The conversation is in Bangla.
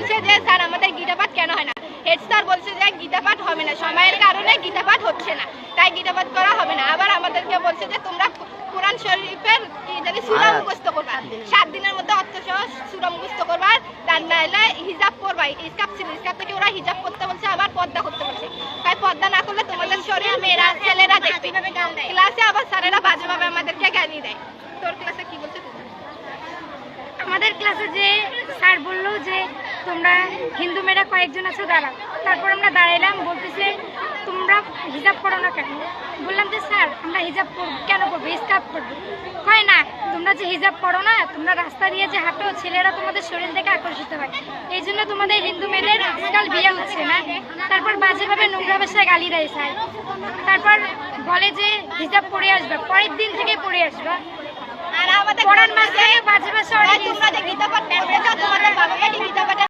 বলছে যে স্যার আমাদের গীতা পাঠ কেন হয় না? হেড স্যার বলছে যে গীতা পাঠ হবে না। সময়ের কারণে গীতা পাঠ হচ্ছে না। তাই গীতা পাঠ করা হবে না। আবার আমাদেরকে বলছে যে তোমরা কোরআন শরীফের কি জানি সুরা মুখস্থ করবা। সাত দিনের মধ্যে অর্থ সহ সুরা মুখস্থ করবা। তার হিজাব করবা। ইসকাপ ছিল ইসকাপ থেকে ওরা হিজাব করতে বলছে আবার পর্দা করতে বলছে। তাই পর্দা না করলে তোমাদের শরীর মেয়েরা ছেলেরা দেখবে। ক্লাসে আবার স্যারেরা বাজেভাবে আমাদেরকে গালি দেয়। তোর ক্লাসে কি বলছে? আমাদের ক্লাসে যে স্যার বলল যে তোমরা হিন্দু মেয়েরা কয়েকজন আছো দাঁড়াও। তারপর আমরা দাঁড়াইলাম বলতেছে তোমরা হিজাব করো না কেন? বললাম যে স্যার আমরা হিজাব করব কেন করব? স্কার্ফ করব। হয় না তোমরা যে হিজাব করো না তোমরা রাস্তা দিয়ে যে হাঁটো ছেলেরা তোমাদের শরীর থেকে আকর্ষিত হয়। এই জন্য তোমাদের হিন্দু মেয়েদের আজকাল বিয়ে হচ্ছে না। তারপর বাজেভাবে নোংরা ভাষায় গালি দেয় স্যার। তারপর বলে যে হিজাব পরে আসবে পরের দিন থেকে পরে আসবে। আর আমাদের পড়ার মাঝে